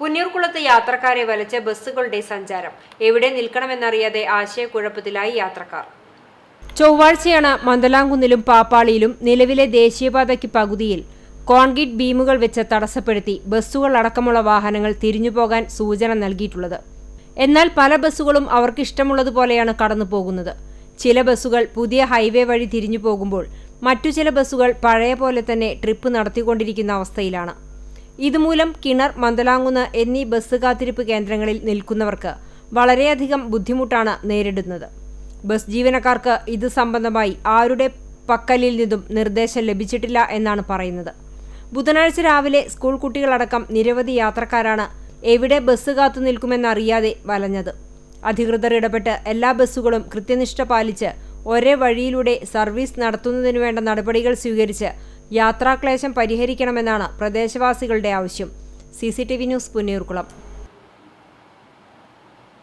പുന്നൂർകുളത്ത് യാത്രക്കാരെ വലച്ച ബസ്സുകളുടെ സഞ്ചാരം. എവിടെ നിൽക്കണമെന്നറിയാതെ ആശയക്കുഴപ്പത്തിലായി യാത്രക്കാർ. ചൊവ്വാഴ്ചയാണ് മന്ദലാംകുന്നിലും പാപ്പാളിയിലും നിലവിലെ ദേശീയപാതയ്ക്ക് പകുതിയിൽ കോൺക്രീറ്റ് ബീമുകൾ വെച്ച് തടസ്സപ്പെടുത്തി ബസ്സുകൾ അടക്കമുള്ള വാഹനങ്ങൾ തിരിഞ്ഞുപോകാൻ സൂചന നൽകിയിട്ടുള്ളത്. എന്നാൽ പല ബസ്സുകളും അവർക്കിഷ്ടമുള്ളതുപോലെയാണ് കടന്നു പോകുന്നത്. ചില ബസ്സുകൾ പുതിയ ഹൈവേ വഴി തിരിഞ്ഞു പോകുമ്പോൾ മറ്റു ചില ബസ്സുകൾ പഴയ പോലെ തന്നെ ട്രിപ്പ് നടത്തിക്കൊണ്ടിരിക്കുന്ന അവസ്ഥയിലാണ്. ഇതുമൂലം കിണർ മന്ദലാങ്കുന്ന് എന്നീ ബസ് കാത്തിരിപ്പ് കേന്ദ്രങ്ങളിൽ നിൽക്കുന്നവർക്ക് വളരെയധികം ബുദ്ധിമുട്ടാണ് നേരിടുന്നത്. ബസ് ജീവനക്കാർക്ക് ഇത് സംബന്ധമായി ആരുടെ പക്കലിൽ നിന്നും നിർദ്ദേശം ലഭിച്ചിട്ടില്ല എന്നാണ് പറയുന്നത്. ബുധനാഴ്ച രാവിലെ സ്കൂൾ കുട്ടികളടക്കം നിരവധി യാത്രക്കാരാണ് എവിടെ ബസ് കാത്തു നിൽക്കുമെന്നറിയാതെ വലഞ്ഞത്. അധികൃതർ ഇടപെട്ട് എല്ലാ ബസ്സുകളും കൃത്യനിഷ്ഠ പാലിച്ച് ഒരേ വഴിയിലൂടെ സർവീസ് നടത്തുന്നതിനു വേണ്ട നടപടികൾ സ്വീകരിച്ച് യാത്രാക്ലേശം പരിഹരിക്കണമെന്നാണ് പ്രദേശവാസികളുടെ ആവശ്യം. C news Punnayurkulam